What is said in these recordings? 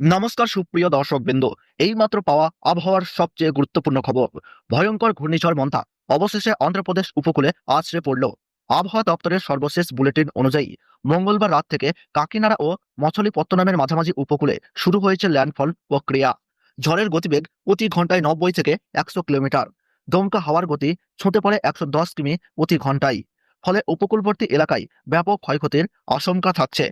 নমস্কার, সুপ্রিয় দর্শক বিন্দু এইমাত্র পাওয়া আবহাওয়ার সবচেয়ে গুরুত্বপূর্ণ খবর। ভয়ঙ্কর ঘূর্ণিঝড় মন্থা, অবশেষে অন্ধ্রপ্রদেশ উপকূলে আছড়ে পড়ল। আবহাওয়া দপ্তরের সর্বশেষ বুলেটিন অনুযায়ী, মঙ্গলবার রাত থেকে কাকিনাড়া ও মছলিপত্তনমের মাঝামাঝি উপকূলে শুরু হয়েছে ল্যান্ডফল প্রক্রিয়া। ঝড়ের গতিবেগ প্রতি ঘন্টায় নব্বই থেকে একশো কিলোমিটার। দমকা হাওয়ার গতি ছুঁতে পড়ে একশো দশ কিমি প্রতি ঘন্টায় ফলে উপকূলবর্তী এলাকায় ব্যাপক ক্ষয়ক্ষতির আশঙ্কা থাকছে।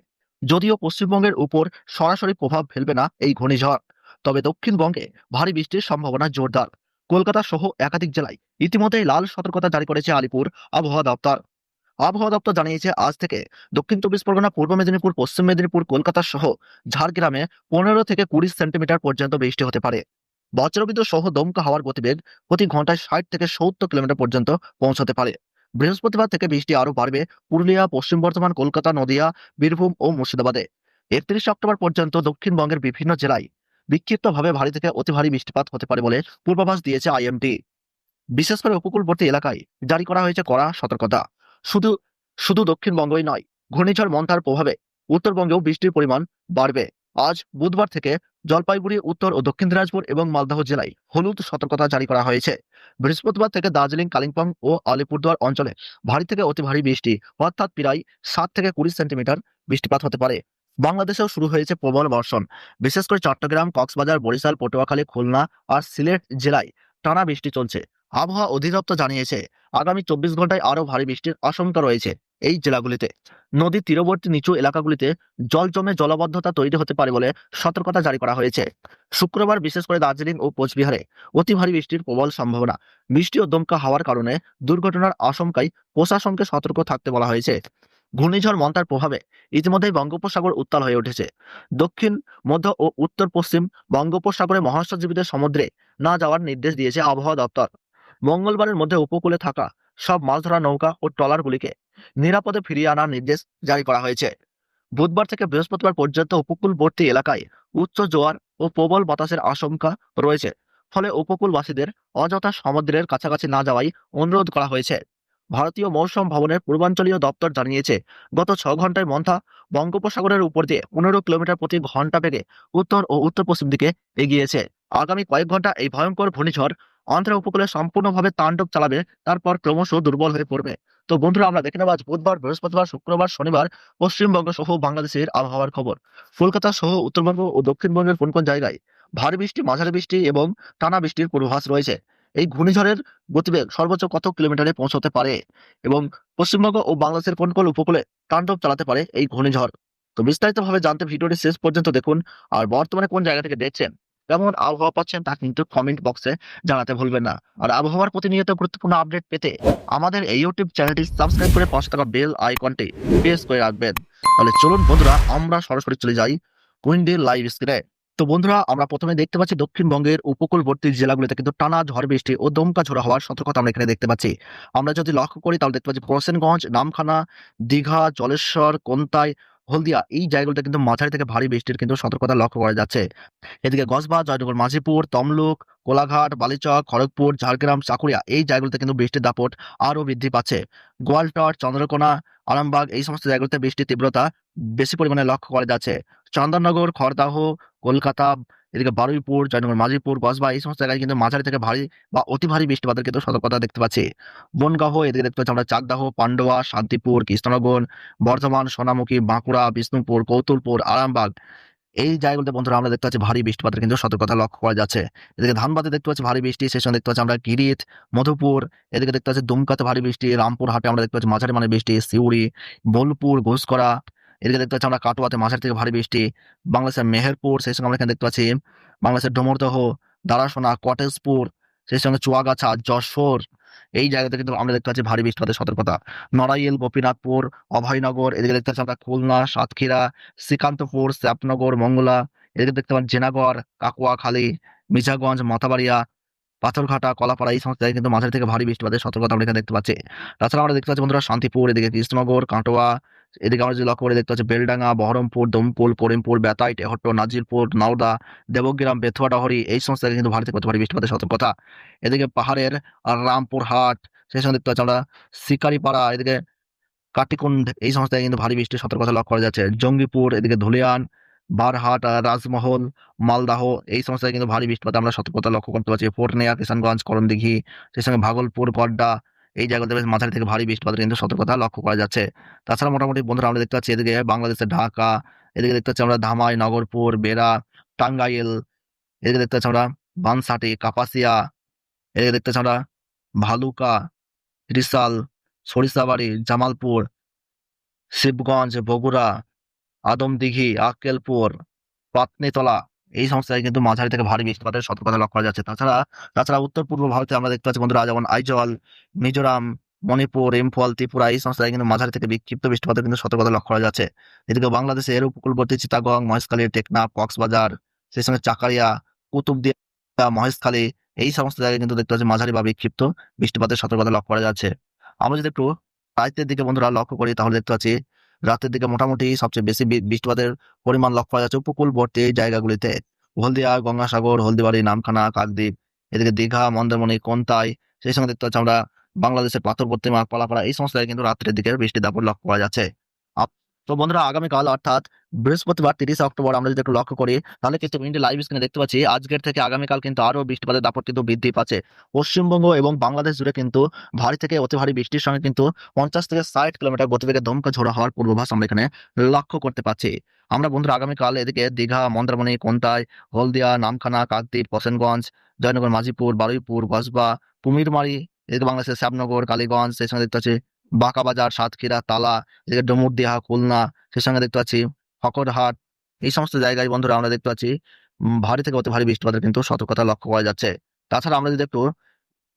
যদিও পশ্চিমবঙ্গের উপর সরাসরি প্রভাব ফেলবে না এই ঘূর্ণিঝড়, তবে দক্ষিণবঙ্গে ভারী বৃষ্টির সম্ভাবনা জোরদার। কলকাতা সহ একাধিক জেলায় ইতিমধ্যেই লাল সতর্কতা জারি করেছে আলিপুর আবহাওয়া দপ্তর। আবহাওয়া দপ্তর জানিয়েছে, আজ থেকে দক্ষিণ চব্বিশ পরগনা, পূর্ব মেদিনীপুর, পশ্চিম মেদিনীপুর, কলকাতা সহ ঝাড়গ্রামে পনেরো থেকে কুড়ি সেন্টিমিটার পর্যন্ত বৃষ্টি হতে পারে। বজ্রবিদ্যুৎ সহ দমকা হাওয়ার গতিবেগ প্রতি ঘন্টায় ষাট থেকে সত্তর কিলোমিটার পর্যন্ত পৌঁছতে পারে। বৃহস্পতিবার থেকে বৃষ্টি আরও বাড়বে। পুরুলিয়া, পশ্চিম বর্ধমান, কলকাতা, নদিয়া, বীরভূম ও মুর্শিদাবাদে। একত্রিশ অক্টোবর পর্যন্ত দক্ষিণবঙ্গের বিভিন্ন জেলায় বিক্ষিপ্তভাবে ভারী থেকে অতি ভারী বৃষ্টিপাত হতে পারে বলে পূর্বাভাস দিয়েছে আইএমডি। বিশেষ করে উপকূলবর্তী এলাকায় জারি করা হয়েছে কড়া সতর্কতা। শুধু শুধু দক্ষিণবঙ্গই নয়, ঘূর্ণিঝড় মন্থার প্রভাবে উত্তরবঙ্গেও বৃষ্টির পরিমাণ বাড়বে। আজ বুধবার থেকে জলপাইগুড়ি, উত্তর ও দক্ষিণ দিনাজপুর এবং মালদহ জেলায় হলুদ সতর্কতা জারি করা হয়েছে। বৃহস্পতিবার থেকে দার্জিলিং, কালিম্পং ও আলিপুরদুয়ার অঞ্চলে ভারী থেকে অতি ভারী বৃষ্টি, অর্থাৎ প্রায় সাত থেকে কুড়ি সেন্টিমিটার বৃষ্টিপাত হতে পারে। বাংলাদেশেও শুরু হয়েছে প্রবল বর্ষণ। বিশেষ করে চট্টগ্রাম, কক্সবাজার, বরিশাল, পটুয়াখালী, খুলনা আর সিলেট জেলায় টানা বৃষ্টি চলছে। আবহাওয়া অধিদপ্তর জানিয়েছে, আগামী চব্বিশ ঘন্টায় আরও ভারী বৃষ্টির আশঙ্কা রয়েছে। এই জেলাগুলিতে। নদী তীরবর্তী নিচু এলাকাগুলিতে জল জমে জলবদ্ধতা তৈরি হতে পারে বলে সতর্কতা জারি করা হয়েছে। শুক্রবার বিশেষ করে দার্জিলিং ও কোচবিহারে অতি ভারী বৃষ্টির প্রবল সম্ভাবনা। বৃষ্টি ও দমকা হওয়ার কারণে দুর্ঘটনার আশঙ্কায় প্রশাসনকে সতর্ক থাকতে বলা হয়েছে। ঘূর্ণিঝড় মন্তার প্রভাবে ইতিমধ্যেই বঙ্গোপসাগর উত্তাল হয়ে উঠেছে। দক্ষিণ, মধ্য ও উত্তর পশ্চিম বঙ্গোপসাগরে মৎস্যজীবীদের সমুদ্রে না যাওয়ার নির্দেশ দিয়েছে আবহাওয়া দপ্তর। মঙ্গলবারের মধ্যে উপকূলে থাকা সব মাছ ধরা নৌকা ও ট্রলারগুলিকে নিরাপদে ফিরিয়ে আনার নির্দেশ জারি করা হয়েছে। বুধবার থেকে বৃহস্পতিবার পর্যন্ত উপকূলবর্তী এলাকায় উচ্চ জোয়ার ও প্রবল বাতাসের আশঙ্কা রয়েছে, ফলে উপকূলবাসীদের অযথা সমুদ্রের কাছাকাছি না যাওয়াই অনুরোধ করা হয়েছে। ভারতীয় মৌসুম ভবনের পূর্বাঞ্চলীয় দপ্তর জানিয়েছে, গত ছ ঘন্টায় মন্থা বঙ্গোপসাগরের উপর দিয়ে পনেরো কিলোমিটার প্রতি ঘণ্টা বেগে উত্তর ও উত্তর পশ্চিম দিকে এগিয়েছে। আগামী কয়েক ঘণ্টা এই ভয়ঙ্কর ঘূর্ণিঝড় অন্ধ্র উপকূলে সম্পূর্ণভাবে তাণ্ডব চালাবে, তারপর ক্রমশ দুর্বল হয়ে পড়বে। তো বন্ধুরা, আমরা দেখে নেব আজ বুধবার, বৃহস্পতিবার, শুক্রবার, শনিবার, পশ্চিমবঙ্গ সহ বাংলাদেশের আবহাওয়ার খবর। কলকাতা সহ উত্তরবঙ্গ ও দক্ষিণবঙ্গের কোন কোন জায়গায় ভারী বৃষ্টি, মাঝারি বৃষ্টি এবং টানা বৃষ্টির পূর্বাভাস রয়েছে? এই ঘূর্ণিঝড়ের গতিবেগ সর্বোচ্চ কত কিলোমিটারে পৌঁছতে পারে? এবং পশ্চিমবঙ্গ ও বাংলাদেশের কোন কোন উপকূলে তাণ্ডব চালাতে পারে এই ঘূর্ণিঝড়? তো বিস্তারিতভাবে জানতে ভিডিওটি শেষ পর্যন্ত দেখুন, আর বর্তমানে কোন জায়গা থেকে দেখছেন কেমন আবহাওয়া পাচ্ছেন তা কিন্তু কমেন্ট বক্সে জানাতে ভুলবেন না। আর আবহাওয়ার প্রতিনিয়ত গুরুত্বপূর্ণ আপডেট পেতে আমাদের এই ইউটিউব চ্যানেলটি সাবস্ক্রাইব করে পাশে থাকা বেল আইকনটি প্রেস করে রাখবেন। তাহলে চলুন বন্ধুরা, আমরা সরাসরি চলে যাই কুইন্ডের লাইভ স্ক্রিনে তো বন্ধুরা, আমরা প্রথমে দেখতে পাচ্ছি দক্ষিণবঙ্গের উপকূলবর্তী জেলাগুলিতে কিন্তু টানা ঝড় বৃষ্টি ও দমকা ঝোড়া হওয়ার সতর্কতা আমরা এখানে দেখতে পাচ্ছি। আমরা যদি লক্ষ্য করি, তাহলে দেখতে পাচ্ছি প্রসেনগঞ্জ, নামখানা, দীঘা, জলেশ্বর, কোন্তাই হলদিয়া, এই জায়গাগুলোতে কিন্তু মাঝারি থেকে ভারী বৃষ্টির কিন্তু সতর্কতা লক্ষ্য করা যাচ্ছে। এদিকে গজবা জয়নগর, মাঝিপুর, তমলুক, কোলাঘাট, বালিচক, খড়গপুর, ঝাড়গ্রাম, চাকুরিয়া, এই জায়গাগুলোতে কিন্তু বৃষ্টির দাপট আরও বৃদ্ধি পাচ্ছে। গোয়ালটর, চন্দ্রকোনা, আরামবাগ, এই সমস্ত জায়গাগুলোতে বৃষ্টির তীব্রতা বেশি পরিমাণে লক্ষ্য করা যাচ্ছে। চন্দননগর, খড়দাহ কলকাতা, এদিকে বারুইপুর জয়নগর মাঝিপুর গজবা এই সমস্ত জায়গায় কিন্তু মাঝারি থেকে ভারী বা অতি ভারী বৃষ্টিপাতের কিন্তু সতর্কতা দেখতে পাচ্ছি। বনগাহ এদিকে দেখতে পাচ্ছি আমরা চাকদাহ, পান্ডুয়া, শান্তিপুর, কৃষ্ণনগর, বর্ধমান, সোনামুখী, বাঁকুড়া, বিষ্ণুপুর, কৌতুলপুর, আরামবাগ, এই জায়গাগুলোতে বন্ধুরা আমরা দেখতে পাচ্ছি ভারী বৃষ্টিপাতের কিন্তু সতর্কতা লক্ষ্য করা যাচ্ছে। এদিকে ধানবাদে দেখতে পাচ্ছি ভারী বৃষ্টি, সেই সঙ্গে দেখতে পাচ্ছি আমরা গিরিত মধুপুর, এদিকে দেখতে পাচ্ছি দুমকাতে ভারী বৃষ্টি, রামপুরহাটে আমরা দেখতে পাচ্ছি মাঝারি মানে বৃষ্টি, সিউড়ি, বোলপুর, ঘুষকরা এদিকে দেখতে পাচ্ছি আমরা কাটোয়াতে মাঝারি থেকে ভারী বৃষ্টি, বাংলাদেশের মেহেরপুর, সেই সঙ্গে আমরা এখানে দেখতে পাচ্ছি বাংলাদেশের ডোমরদহ, দারাসোনা, কটেজপুর, সেই সঙ্গে চুয়াগাছা, যশোর, এই জায়গাতে কিন্তু আমরা দেখতে পাচ্ছি ভারী বৃষ্টিপাতের সতর্কতা। নড়াইল, গোপীনাথপুর, অভয়নগর, এদিকে দেখতে পাচ্ছি আমরা খুলনা, সাতক্ষীরা, শ্রীকান্তপুর শ্যাপনগর মঙ্গলা, এদিকে দেখতে পাচ্ছি জেনাগড়, কাকুয়াখালী, মির্জাগঞ্জ, মাথাবাড়িয়া, পাথরঘাটা, কলাপাড়া, এই সমস্ত জায়গায় কিন্তু মাঝারি থেকে ভারী বৃষ্টিপাতের সতর্কতা আমরা এখানে দেখতে পাচ্ছি। তাছাড়া আমরা দেখতে পাচ্ছি বন্ধুরা শান্তিপুর, এদিকে কৃষ্ণনগর, কাটোয়া এদিকে আমরা যদি লক্ষ্য করে দেখতে পাচ্ছি, বেলডাঙ্গা, বহরমপুর, দমপুল, করিমপুর বেতাই টেহট্ট নাজিরপুর, নাওদা, দেবগ্রাম বেথুয়াডাহরি এই সমস্ত জায়গায় কিন্তু ভারী থেকে অতি ভারী বৃষ্টিপাতের সতর্কতা এদিকে পাহাড়ের রামপুরহাট, সেই সঙ্গে দেখতে পাচ্ছি আমরা শিকারিপাড়া, এদিকে কাটিকুন্ড এই সমস্ত জায়গায় কিন্তু ভারী বৃষ্টির সতর্কতা লক্ষ্য করা যাচ্ছে। জঙ্গিপুর, এদিকে ধুলিয়ান, বারহাট, রাজমহল, মালদাহ, এই সমস্ত কিন্তু ভারী বৃষ্টিপাত আমরা সতর্কতা লক্ষ্য করতে পারছি। পূর্ণিয়া কিষানগঞ্জ, করণদিঘি, সেই সঙ্গে ভাগলপুর, গড্ডা এই জায়গাতে বেশ মাঝারি থেকে ভারী বৃষ্টিপাতের কিন্তু সতর্কতা লক্ষ্য করা যাচ্ছে। তাছাড়া মোটামুটি বন্ধুরা আমরা দেখতে পাচ্ছি এদিকে বাংলাদেশের ঢাকা, এদিকে দেখতে পাচ্ছি আমরা ধামাই, নগরপুর, বেড়া, টাঙ্গাইল, এদিকে দেখতে পাচ্ছি আমরা বানসাটি, কাপাসিয়া, এদিকে দেখতে পাচ্ছি আমরা ভালুকা ত্রিশাল সরিষাবাড়ি, জামালপুর, শিবগঞ্জ, বগুড়া, আদমদিঘি, আক্কেলপুর পাতনিতলা এই জায়গায় কিন্তু মাঝারি থেকে ভারী বৃষ্টিপাতের সতর্কতা লক্ষ্য করা যাচ্ছে। তাছাড়া তাছাড়া উত্তর পূর্ব ভারতে আমরা দেখতে পাচ্ছি বন্ধুরা যেমন আইজল, মিজোরাম, মণিপুর, ইম্ফল, ত্রিপুরা এই জায়গায় কিন্তু মাঝারি থেকে বিক্ষিপ্ত বৃষ্টিপাতের কিন্তু সতর্কতা লক্ষ্য করা যাচ্ছে। এদিকে বাংলাদেশের উপকূলবর্তী চিতাগং মহেশখালী, টেকনাফ, কক্সবাজার, সেই সঙ্গে চাকারিয়া, কুতুবদিয়া, মহেশখালী এই সমস্ত জায়গায় কিন্তু দেখতে পাচ্ছি মাঝারি বা বিক্ষিপ্ত বৃষ্টিপাতের সতর্কতা লক্ষ্য করা যাচ্ছে। আমরা যদি একটু রাতের দিকে বন্ধুরা লক্ষ্য করি তাহলে দেখতে পাচ্ছি রাতের দিকে মোটামুটি সবচেয়ে বেশি বৃষ্টিপাতের পরিমাণ লক্ষ্য করা যাচ্ছে উপকূলবর্তী জায়গাগুলিতে। হলদিয়া, গঙ্গাসাগর, হলদিবাড়ি, নামখানা, কাকদ্বীপ, এদিকে দীঘা, মন্দারমণি, কোনতাই, সেই সঙ্গে দেখতে পাচ্ছি আমরা বাংলাদেশের পাথরবর্তী মাঘ পালাপাড়া, এই সমস্ত কিন্তু রাত্রের দিকে বৃষ্টি দাপট লক্ষ্য করা যাচ্ছে। তো বন্ধুরা, আগামীকাল অর্থাৎ বৃহস্পতিবার তিরিশে অক্টোবর আমরা যদি একটু লক্ষ্য করি, তাহলে কিন্তু ইন্ডিয়া লাইভ স্ক্রিনে দেখতে পাচ্ছি, আজকের থেকে আগামীকাল কিন্তু আরও বৃষ্টিপাতের দাপট কিন্তু বৃদ্ধি পাচ্ছে। পশ্চিমবঙ্গ এবং বাংলাদেশ জুড়ে কিন্তু ভারী থেকে অতি ভারী বৃষ্টির সঙ্গে কিন্তু পঞ্চাশ থেকে ষাট কিলোমিটার গতিবেগে দমকা ঝোড়া হওয়ার পূর্বাভাস আমরা এখানে লক্ষ্য করতে পারছি আমরা বন্ধুরা, আগামীকাল এদিকে দীঘা, মন্দারমণি কোন্তাই হলদিয়া, নামখানা, কাকদ্বীপ, হোসেনগঞ্জ, জয়নগর মাঝিপুর বারুইপুর, কসবা, কুমিরমারি, এদিকে বাংলাদেশের শ্যামনগর, কালীগঞ্জ, সেই সঙ্গে দেখতে পাচ্ছি বাঁকাবাজার সাতক্ষীরা, তালা, এদিকে ডুমুরদিহা, খুলনা, সেই সঙ্গে দেখতে পাচ্ছি ফকরহাট, এই সমস্ত জায়গায় বন্ধুরা আমরা দেখতে পাচ্ছি ভারী থেকে অতি ভারী বৃষ্টিপাতের কিন্তু সতর্কতা লক্ষ্য করা যাচ্ছে। তাছাড়া আমরা যদি একটু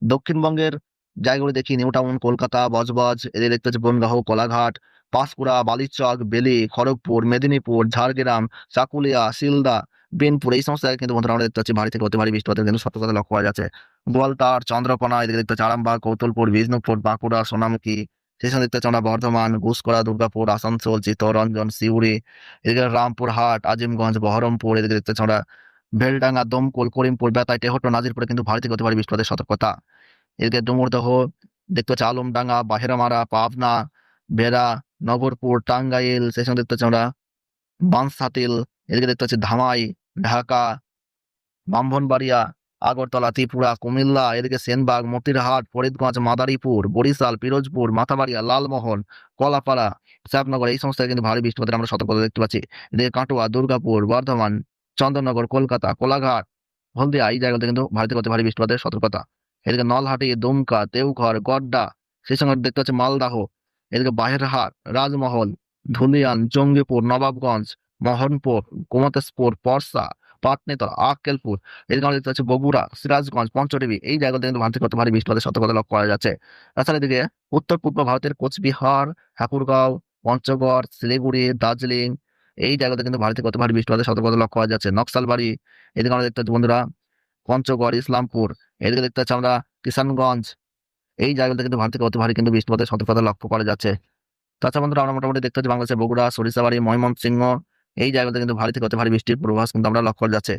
দক্ষিণবঙ্গের জায়গাগুলো দেখি, নিউ টাউন, কলকাতা, বজবজ এদের দেখতে পাচ্ছি বনগাহ কোলাঘাট, পাঁশকুড়া, বালিচক, বেলি, খড়গপুর, মেদিনীপুর, ঝাড়গ্রাম, চাকুলিয়া সিলদা বিনপুর, এই সমস্ত জায়গায় কিন্তু বন্ধুরা আমরা দেখতে পাচ্ছি ভারী থেকে অতি ভারী বৃষ্টিপাতের কিন্তু সতর্কতা লক্ষ্য করা যাচ্ছে। গোয়ালতার, চন্দ্রকোনা, এদিকে দেখতে পাচ্ছি আরামবাগ, কৌতলপুর, বিষ্ণুপুর, বাঁকুড়া, সোনামুখী সেই সঙ্গে দেখতে বর্ধমান ঘুষকরা দুর্গাপুর, আসানসোল চিত্তরঞ্জন সিউড়ি, এদিকে রামপুরহাট আজিমগঞ্জ, বহরমপুর, এদিকে দেখতে আমরা বেলডাঙ্গা দমকল, করিমপুর, বেতাই, টেহট্ট, নাজিরপুরে কিন্তু ভারী থেকে অতি ভারী বৃষ্টিপাতের সতর্কতা। এদিকে ডুমুরদহ, দেখতে পাচ্ছি আলমডাঙ্গা, বাহেরামারা, পাবনা, বেড়া, নগরপুর, টাঙ্গাইল, সেই সঙ্গে দেখতে পাচ্ছি আমরা বানসাতিল এদিকে দেখতে পাচ্ছি ধামাই, ঢাকা, ব্রাহ্মণবাড়িয়া আগরতলা, ত্রিপুরা, কুমিল্লা, এদিকে সেনবাগ, মতিরহাট, ফরিদগঞ্জ, মাদারীপুর, বরিশাল, পিরোজপুর, মাথাবাড়িয়া, লালমোহন, কলাপাড়া শ্যাপনগর এই সমস্ত কিন্তু ভারী বৃষ্টিপাতের আমরা সতর্কতা দেখতে পাচ্ছি। এদিকে কাটোয়া, দুর্গাপুর, বর্ধমান, চন্দননগর, কলকাতা, কোলাঘাট, হলদিয়া, এই জায়গাতে কিন্তু ভারী থেকে ভারী বৃষ্টিপাতের সতর্কতা। এদিকে নলহাটি, দুমকা, দেওঘর, গড্ডা, সেই সঙ্গে দেখতে পাচ্ছি মালদাহ, এদিকে বাহেরহাট, রাজমহল, ধুলিয়ান, জঙ্গিপুর, নবাবগঞ্জ, মোহনপুর গোমতেশপুর পরসা পাটনেতলা আক্কেলপুর। এদিকে দেখতে পাচ্ছি বগুড়া, সিরাজগঞ্জ পঞ্চদেবী এই জায়গাতে কিন্তু ভারতের কত ভারী বৃষ্টিপাতের সতর্কতা লক্ষ্য করা যাচ্ছে। তাছাড়া এদিকে উত্তর পূর্ব ভারতের কোচবিহার, ঠাকুরগাঁও, পঞ্চগড়, শিলিগুড়ি, দার্জিলিং, এই জায়গাতে কিন্তু ভারতের কত ভারী বৃষ্টিপাতের সতর্কতা লক্ষ্য করা যাচ্ছে। নকশালবাড়ি, এদিকে আমরা দেখতে পাচ্ছি বন্ধুরা, পঞ্চগড়, ইসলামপুর, এদিকে দেখতে পাচ্ছি আমরা কিষানগঞ্জ, এই জায়গাতে কিন্তু ভারত কত ভারী কিন্তু বৃষ্টিপাতের সতর্কতা লক্ষ্য করা যাচ্ছে। তাছাড়া বন্ধুরা আমরা মোটামুটি দেখতে পাচ্ছি বাংলাদেশের বগুড়া, সরিষাবাড়ি, ময়মনসিংহ এই জায়গাতে কিন্তু ভারী থেকে অতি ভারী বৃষ্টির পূর্বাভাস কিন্তু আমরা লক্ষ্য যাচ্ছে।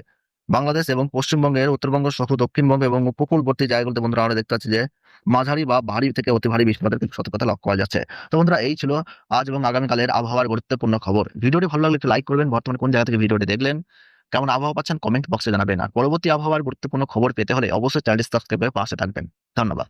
বাংলাদেশ এবং পশ্চিমবঙ্গের উত্তরবঙ্গ সহ দক্ষিণবঙ্গ এবং উপকূলবর্তী জায়গাগুলোতে বন্ধুরা আমরা দেখতে পাচ্ছি যে মাঝারি বা ভারী থেকে অতি ভারী বৃষ্টিপাতের কিন্তু সতর্কতা লক্ষ্য করা যাচ্ছে। তো বন্ধুরা, এই ছিল আজ এবং আগামীকালের আবহাওয়ার গুরুত্বপূর্ণ খবর। ভিডিওটি ভালো লাগলে একটু লাইক করবেন, বর্তমানে কোন জায়গা থেকে ভিডিওটি দেখলেন, কেমন আবহাওয়া পাচ্ছেন কমেন্ট বক্সে জানাবেন। আর পরবর্তী আবহাওয়ার গুরুত্বপূর্ণ খবর পেতে হলে অবশ্যই চ্যানেলটি সাবস্ক্রাইব করে পাশে থাকবেন। ধন্যবাদ।